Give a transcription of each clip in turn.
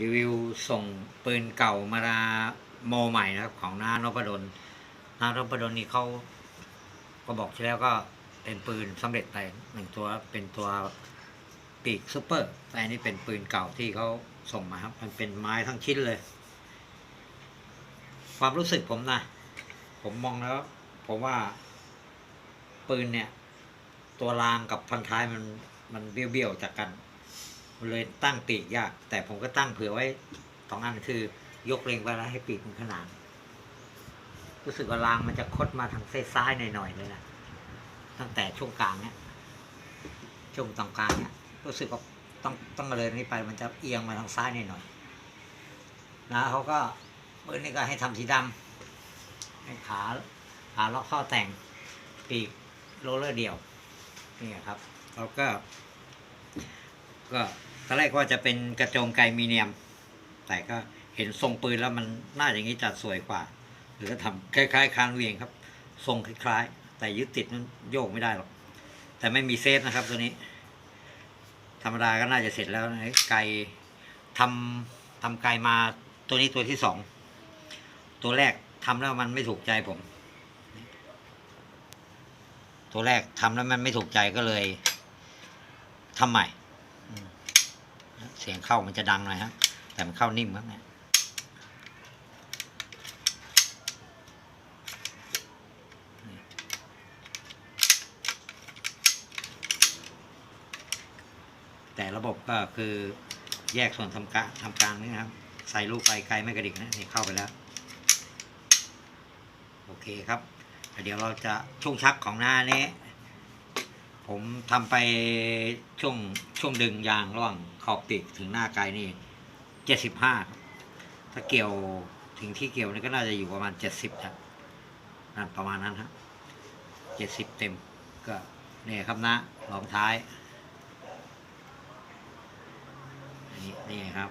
รีวิวส่งปืนเก่ามาโมใหม่นะครับของน้านพดลน้านพดลนี่เขาก็บอกที่แล้วก็เป็นปืนสำเร็จไปหนึ่งตัวเป็นตัวปีกซูเปอร์แต่อันนี้เป็นปืนเก่าที่เขาส่งมาครับ มันเป็นไม้ทั้งชิ้นเลย ความรู้สึกผมนะ ผมมองแล้ว ผมว่าปืนเนี่ย ตัวรางกับพันท้ายมันมันเบี้ยวๆจากกัน เลยตั้งปีกยาก แต่ผมก็ตั้งเผื่อไว้สองอันคือยกเล็งไปแล้วให้ปีกมันขนานรู้สึกว่ารางมันจะคดมาทางซ้ายๆหน่อยๆเลยนะตั้งแต่ช่วงกลางเนี่ยช่วงตรงกลางเนี่ยรู้สึกว่าต้องต้องเลยนี้ไปมันจะเอียงมาทางซ้ายหน่อยๆนะเขาก็ปืนนี่ก็ให้ทำสีดำให้ขาขาเลาะข้อแต่งปีกโรลเลอร์เดี่ยวนี่ครับแล้วก็ก็ ตอนแรกว่าจะเป็นกระโจมไกลมีเนียม แต่ก็เห็นทรงปืนแล้วมันน่าอย่างนี้จะสวยกว่า หรือทำคล้ายๆคางเวียงครับ ทรงคล้ายๆ แต่ยึดติดนั้นโยกไม่ได้หรอก แต่ไม่มีเซฟนะครับตัวนี้ ธรรมดาก็น่าจะเสร็จแล้วนะไกลทำทำไกลมาตัวนี้ตัวที่สอง ตัวแรกทำแล้วมันไม่ถูกใจผม ตัวแรกทำแล้วมันไม่ถูกใจก็เลยทำใหม่ เสียงเข้ามันจะดังหน่อยฮะ แต่มันเข้านิ่มครับเนี่ยแต่ระบบก็คือแยกส่วนทำกลางทำกลางนี่ครับ ใส่ลูกไปไกลไม่กระดิกนะนี่เข้าไปแล้ว โอเคครับ เดี๋ยวเราจะช่วงชักของหน้านี้ ผมทำไปช่วงช่วงดึงยางระหว่างขอบปีกถึงหน้าไกลนี่เจ็ดสิบห้าถ้าเกี่ยวถึงที่เกี่ยวนี่ก็น่าจะอยู่ประมาณเจ็ดสิบครับนั่นประมาณนั้นครับเจ็ดสิบเต็มก็เนี่ยครับนะรองท้ายนี่นี่ครับ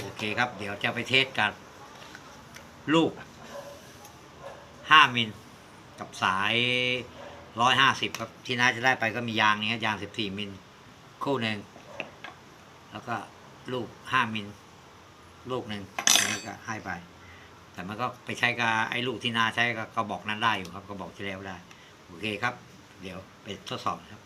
โอเคครับ เดี๋ยวจะไปเทสกัน ลูก ห้ามิลกับสายร้อยห้าสิบครับ ที่น้าจะได้ไปก็มียางนี้ยางสิบสี่มิลคู่หนึ่งแล้วก็ลูกห้ามิลลูกหนึ่งอันนี้ก็ให้ไป แต่มันก็ไปใช้กับไอ้ลูกที่นาใช้กับกระบอกนั้นได้อยู่ครับกระบอกที่แล้วได้ โอเคครับ เดี๋ยวไปทดสอบครับ